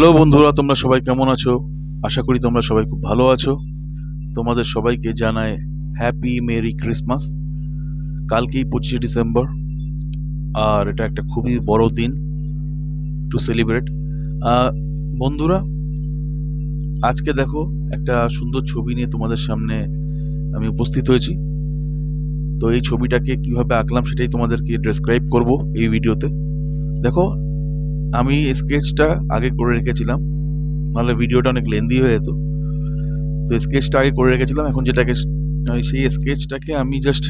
Hello বন্ধুরা, তোমরা সবাই কেমন আছো? আশা করি তোমরা সবাই খুব ভালো আছো। তোমাদের সবাইকে জানায় হ্যাপি মেরি ক্রিসমাস কালকেই পঁচিশে ডিসেম্বর, আর এটা একটা খুবই বড় দিন টু সেলিব্রেট বন্ধুরা, আজকে দেখো একটা সুন্দর ছবি নিয়ে তোমাদের সামনে আমি উপস্থিত হয়েছি। তো এই ছবিটাকে কীভাবে আঁকলাম সেটাই তোমাদেরকে ডেসক্রাইব করব এই ভিডিওতে দেখো আমি স্কেচটা আগে করে রেখেছিলাম, নাহলে ভিডিওটা অনেক লেন্দি হয়ে যেত। তো স্কেচটা আগে করে রেখেছিলাম, এখন যেটাকে সেই স্কেচটাকে আমি জাস্ট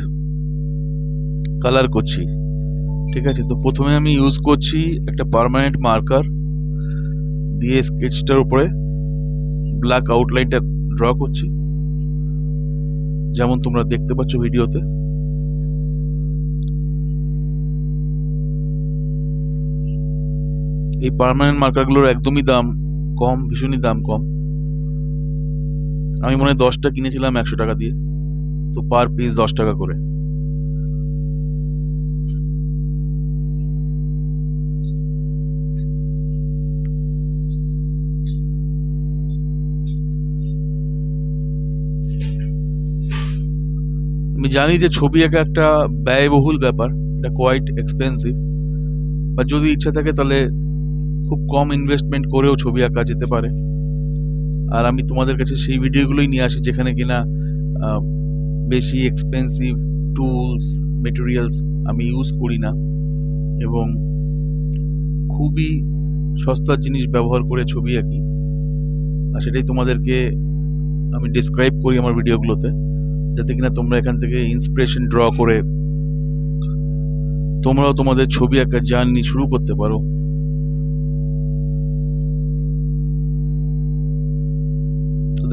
কালার করছি, ঠিক আছে? তো প্রথমে আমি ইউজ করছি একটা পার্মানেন্ট মার্কার দিয়ে স্কেচটার উপরে ব্ল্যাক আউটলাইনটা ড্র করছি। যেমন তোমরা দেখতে পাচ্ছ ভিডিওতে এই পার্মানেন্ট মার্কারগুলোর একদমই দাম কম, ভীষণই দাম কম। আমি মনে হয় দশটা কিনেছিলাম একশো টাকা দিয়ে। তো পার পিস দশ টাকা করে। আমি জানি যে ছবি আঁকা একটা ব্যয়বহুল ব্যাপার, এটা কোয়াইট এক্সপেন্সিভ বা যদি ইচ্ছা থাকে তাহলে খুব কম ইনভেস্টমেন্ট করেও ছবি আঁকা যেতে পারে। আর আমি তোমাদের কাছে সেই ভিডিওগুলোই নিয়ে আসি যেখানে কিনা বেশি এক্সপেন্সিভ টুলস মেটেরিয়ালস আমি ইউজ করি না। এবং খুবই সস্তার জিনিস ব্যবহার করে ছবি আঁকি। আর সেটাই তোমাদেরকে আমি ডিসক্রাইব করি আমার ভিডিওগুলোতে, যাতে কিনা তোমরা এখান থেকে ইন্সপিরেশন ড্র করে তোমরাও তোমাদের ছবি আঁকার জার্নি শুরু করতে পারো।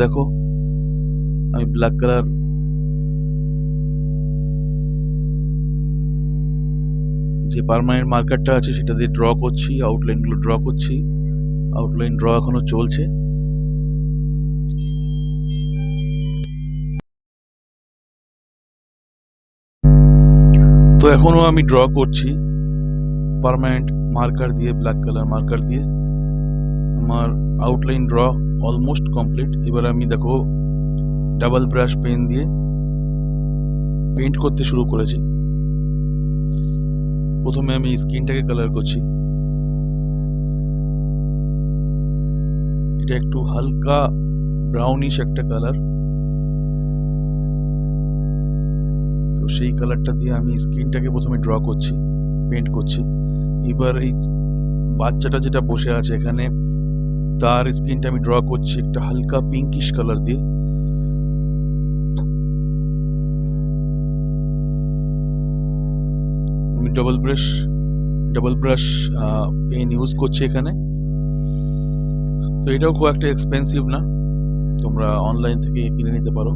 দেখো, আমি ব্ল্যাক কালার যে পার্মানেন্ট মার্কারটা আছে সেটা দিয়ে ড্র করছি আউটলাইনগুলো ড্র করছি আউটলাইন ড্র এখনও চলছে। তো এখনও আমি ড্র করছি পার্মানেন্ট মার্কার দিয়ে ব্ল্যাক কালার মার্কার দিয়ে। আমার আউটলাইন ড্র অলমোস্ট কমপ্লিট এবার আমি দেখো ডাবল ব্রাশ পেন দিয়ে পেইন্ট করতে শুরু করেছি। প্রথমে আমি স্কিনটাকে কালার করছি। এটা একটু হালকা ব্রাউনিশ একটা কালার তো সেই কালারটা দিয়ে আমি স্কিনটাকে প্রথমে ড্র করছি পেন্ট করছি। এবার এই বাচ্চাটা যেটা বসে আছে এখানে তার স্কিনটা আমি ড্র করছি একটা হালকা পিঙ্কিশ কালার দিয়ে। আমি double brush double brush pen use করছি এখানে। তো এটাও খুব একটা এক্সপেন্সিভ না। তোমরা অনলাইন থেকে কিনে নিতে পারো।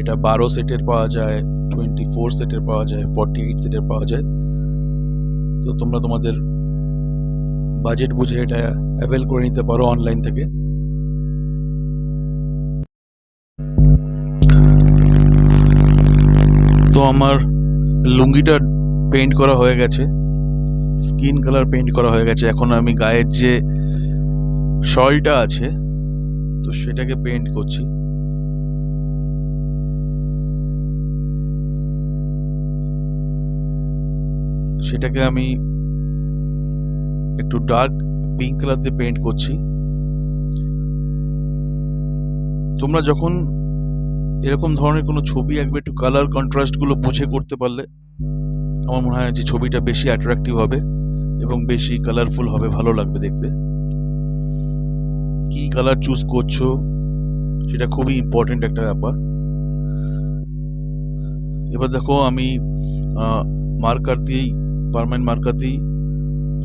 এটা বারো সেটের পাওয়া যায় টোয়েন্টি ফোর সেটের পাওয়া যায় ফর্টি এইট সেটের পাওয়া যায়। তো তোমরা তোমাদের বাজেট বুঝে এটা অ্যাভেল করে নিতে পারো অনলাইন থেকে। তো আমার লুঙ্গিটা পেইন্ট করা হয়ে গেছে স্কিন কালার পেইন্ট করা হয়ে গেছে। এখন আমি গায়ের যে শলটা আছে, তো সেটাকে পেইন্ট করছি। সেটাকে আমি একটু ডার্ক পিঙ্ক কালার দিয়ে পেইন্ট করছি। তোমরা যখন এরকম ধরনের কোনো ছবি আঁকবে, একটু কালার কন্ট্রাস্টগুলো বুঝে করতে পারলে আমার মনে হয় যে ছবিটা বেশি অ্যাট্রাকটিভ হবে এবং বেশি কালারফুল হবে, ভালো লাগবে দেখতে। কি কালার চুজ করছ, সেটা খুবই ইম্পর্টেন্ট একটা ব্যাপার। এবার দেখো আমি মার্কার দিয়েই পার্মানেন্ট মার্কার দিয়েই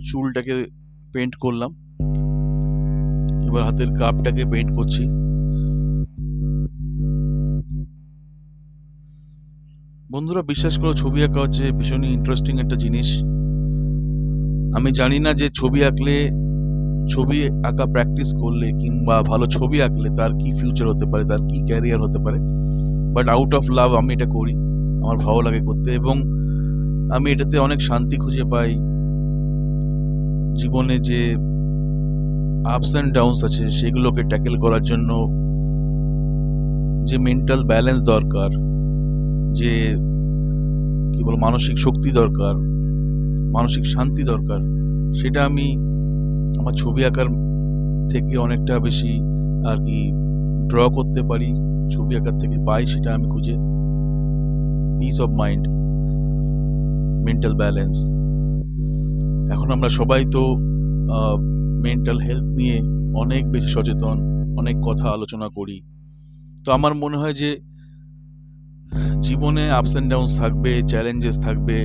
চুলটাকে পেন্ট করলাম। এবার হাতের কাপটাকে পেন্ট করছি। বন্ধুরা, বিশ্বাস করো, ছবি আঁকা হচ্ছে ভীষণই ইন্টারেস্টিং একটা জিনিস। আমি জানি না যে ছবি আঁকলে, ছবি আঁকা প্র্যাকটিস করলে কিংবা ভালো ছবি আঁকলে তার কি ফিউচার হতে পারে, তার কি ক্যারিয়ার হতে পারে। বাট আউট অফ লাভ আমি এটা করি, আমার ভালো লাগে করতে এবং আমি এটাতে অনেক শান্তি খুঁজে পাই। জীবনে যে আপস অ্যান্ড ডাউনস আছে, সেগুলোকে ট্যাকেল করার জন্য যে মেন্টাল ব্যালেন্স দরকার, যে কি বল মানসিক শক্তি দরকার, মানসিক শান্তি দরকার, সেটা আমি আমার ছবি আঁকার থেকে অনেকটা বেশি আর কি ড্র করতে পারি, ছবি আঁকার থেকে পাই, সেটা আমি খুঁজে peace of mind mental balance এখন আমরা সবাই তো মেন্টাল হেলথ নিয়ে অনেক বেশি সচেতন, অনেক কথা আলোচনা করি। তো আমার মনে হয় যে, জীবনে আপস অ্যান্ড ডাউন থাকবে চ্যালেঞ্জেস থাকবে,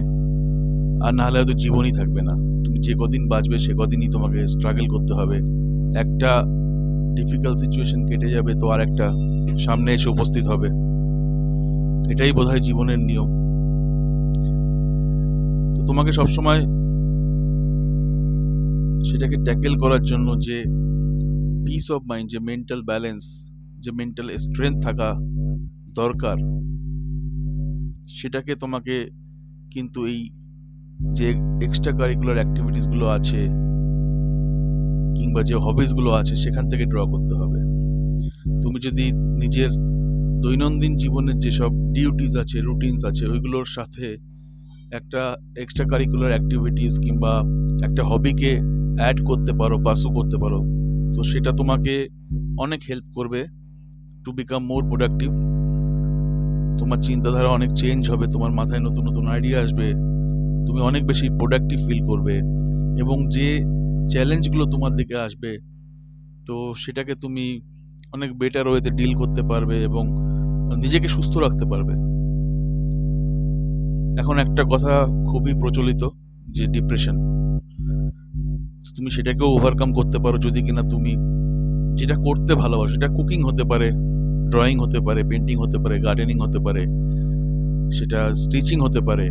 আর না হলে হয়তো জীবনই থাকবে না। তুমি যে কদিন বাঁচবে, সে কদিনই তোমাকে স্ট্রাগল করতে হবে। একটা ডিফিকাল্ট সিচুয়েশন কেটে যাবে তো আর একটা সামনে এসে উপস্থিত হবে। এটাই বোধহয় জীবনের নিয়ম। তো তোমাকে সবসময় সেটাকে ট্যাকেল করার জন্য যে পিস অফ মাইন্ড যে মেন্টাল ব্যালেন্স যে মেন্টাল স্ট্রেংথ থাকা দরকার, সেটাকে তোমাকে কিন্তু এই যে এক্সট্রা কারিকুলার অ্যাক্টিভিটিসগুলো আছে কিংবা যে হবিসগুলো আছে সেখান থেকে ড্র করতে হবে। তুমি যদি নিজের দৈনন্দিন জীবনের যেসব ডিউটিস আছে রুটিনস আছে, ওইগুলোর সাথে একটা এক্সট্রা কারিকুলার অ্যাক্টিভিটিস কিংবা একটা হবিকে অ্যাড করতে পারো পাসও করতে পারো, তো সেটা তোমাকে অনেক হেল্প করবে টু বিকাম মোর প্রোডাক্টিভ তোমার চিন্তাধারা অনেক চেঞ্জ হবে, তোমার মাথায় নতুন নতুন আইডিয়া আসবে, তুমি অনেক বেশি প্রোডাক্টিভ ফিল করবে এবং যে চ্যালেঞ্জগুলো তোমার দিকে আসবে, তো সেটাকে তুমি অনেক বেটার ওয়েতে ডিল করতে পারবে এবং নিজেকে সুস্থ রাখতে পারবে। এখন একটা কথা খুবই প্রচলিত, যে ডিপ্রেশন তুমি সেটাকেও ওভারকাম করতে পারো যদি কিনা তুমি। যেটা করতে ভালোবাসো, সেটা কুকিং হতে পারে ড্রয়িং হতে পারে পেন্টিং হতে পারে গার্ডেনিং হতে পারে, সেটা স্টিচিং হতে পারে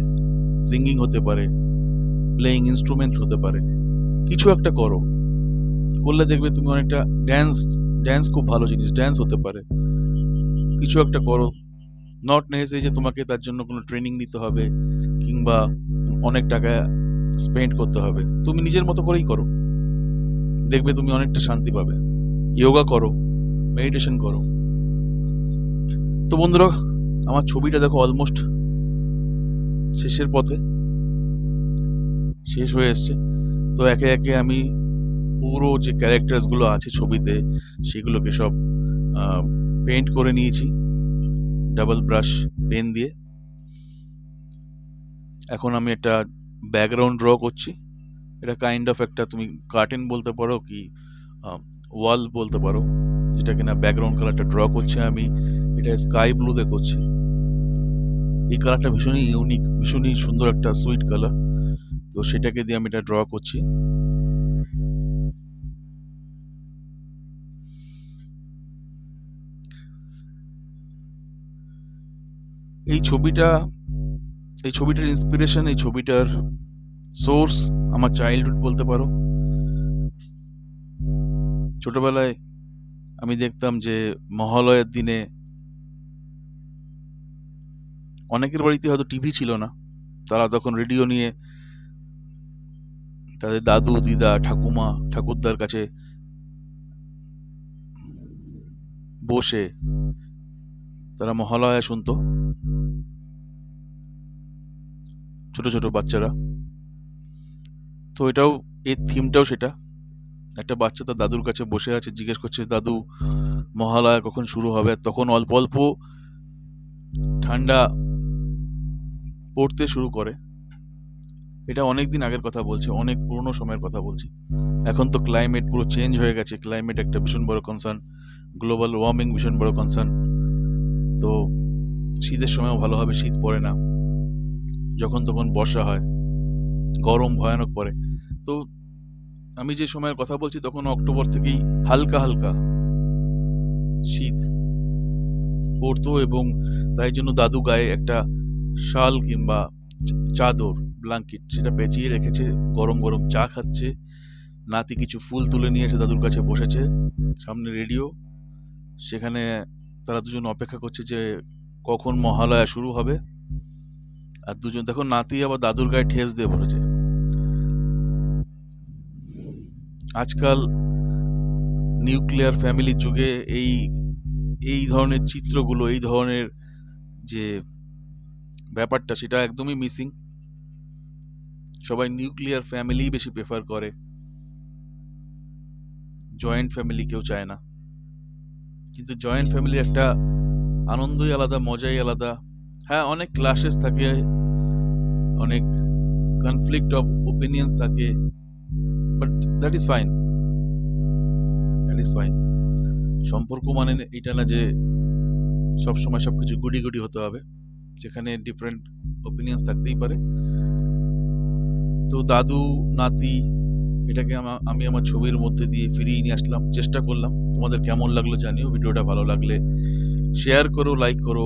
সিঙ্গিং হতে পারে প্লেয়িং ইনস্ট্রুমেন্ট হতে পারে। কিছু একটা করো। করলে দেখবে তুমি অনেকটা ড্যান্স ড্যান্স খুব ভালো জিনিস ড্যান্স হতে পারে। কিছু একটা করো। নট নেসেসারি যে তোমাকে তার জন্য কোনো ট্রেনিং নিতে হবে, কিংবা অনেক টাকা স্পেন্ড করতে হবে। তুমি নিজের মতো করেই করো। দেখবে তুমি অনেকটা শান্তি পাবে। যোগা করো মেডিটেশন করো। তো বন্ধুরা, আমার ছবিটা দেখো অলমোস্ট শেষের পথে। শেষ হয়ে এসছে। তো একে একে আমি পুরো যে ক্যারেক্টার্সগুলো আছে ছবিতে, সেগুলোকে সব পেন্ট করে নিয়েছি। ডাবল ব্রাশ পেন দিয়ে। এখন আমি একটা ব্যাকগ্রাউন্ড ড্র করছি। এটা কাইন্ড অফ একটা তুমি কার্টেন বলতে পারো কি ওয়াল বলতে পারো, যেটা কিনা ব্যাকগ্রাউন্ড কালারটা ড্র করছি আমি। এটা স্কাই ব্লুতে করছি। এই কালারটা ভীষণই ইউনিক ভীষণই সুন্দর একটা সুইট কালার তো সেটাকে দিয়ে আমি এটা ড্র করছি। এই ছবিটা এই ছবিটার ইন্সপিরেশন এই ছবিটার সোর্স আমার চাইল্ডহুড বলতে পারো। ছোটবেলায় আমি দেখতাম যে মহালয়ের দিনে অনেকের বাড়িতে হয়তো টিভি ছিল না। তারা তখন রেডিও নিয়ে তাদের দাদু, দিদা, ঠাকুমা, ঠাকুরদার কাছে বসে তারা মহালয়া শুনতো। ছোট ছোট বাচ্চারা। তো এটাও, এর থিমটাও সেটা। একটা বাচ্চা তার দাদুর কাছে বসে আছে, জিজ্ঞেস করছে, দাদু, মহালয়া কখন শুরু হবে? তখন অল্প অল্প ঠান্ডা পড়তে শুরু করে। এটা অনেক দিন আগের কথা বলছি, অনেক পুরনো সময়ের কথা বলছি। এখন তো ক্লাইমেট পুরো চেঞ্জ হয়ে গেছে। ক্লাইমেট একটা ভীষণ বড় কনসার্ন গ্লোবাল ওয়ার্মিং ভীষণ বড় কনসার্ন তো শীতের সময়ও ভালোভাবে শীত পড়ে না। যখন তখন বর্ষা হয়, গরম ভয়ানক পড়ে। তো আমি যে সময়ের কথা বলছি তখন অক্টোবর থেকেই হালকা হালকা শীত পড়তো এবং তাই জন্য দাদু গায়ে একটা শাল কিংবা চাদর ব্ল্যাঙ্কেট সেটা পেঁচিয়ে রেখেছে, গরম গরম চা খাচ্ছে। নাতি কিছু ফুল তুলে নিয়ে এসে দাদুর কাছে বসেছে সামনে রেডিও। সেখানে তারা দুজন অপেক্ষা করছে যে কখন মহালয়া শুরু হবে। আর দুজন, দেখো নাতি আবার দাদুর গায়ে ঠেস দিয়ে পড়েছে। আজকাল নিউক্লিয়ার ফ্যামিলির যুগে এই এই ধরনের চিত্রগুলো, এই ধরনের যে ব্যাপারটা, সেটা একদমই মিসিং সবাই নিউক্লিয়ার ফ্যামিলি বেশি প্রেফার করে। জয়েন্ট ফ্যামিলি কেউ চায় না। কিন্তু জয়েন্ট ফ্যামিলির একটা আনন্দই আলাদা, মজাই আলাদা। হ্যাঁ অনেক ক্লাসেস থাকে, অনেক কনফ্লিক্ট অফ ওপিনিয়ন্স থাকে but that is fine that is fine সম্পর্ক মানে এটা না যে সব সময় সবকিছু গুডি গুডি হতে হবে, যেখানে ডিফারেন্ট ওপিনিয়ন্স থাকতেই পারে। তো দাদু, নাতি, এটাকে আমি আমার ছবির মধ্যে দিয়ে ফিরিয়ে নিয়ে আসলাম, চেষ্টা করলাম। তোমাদের কেমন লাগল জানিও, ভিডিওটা ভালো লাগলে শেয়ার করো লাইক করো।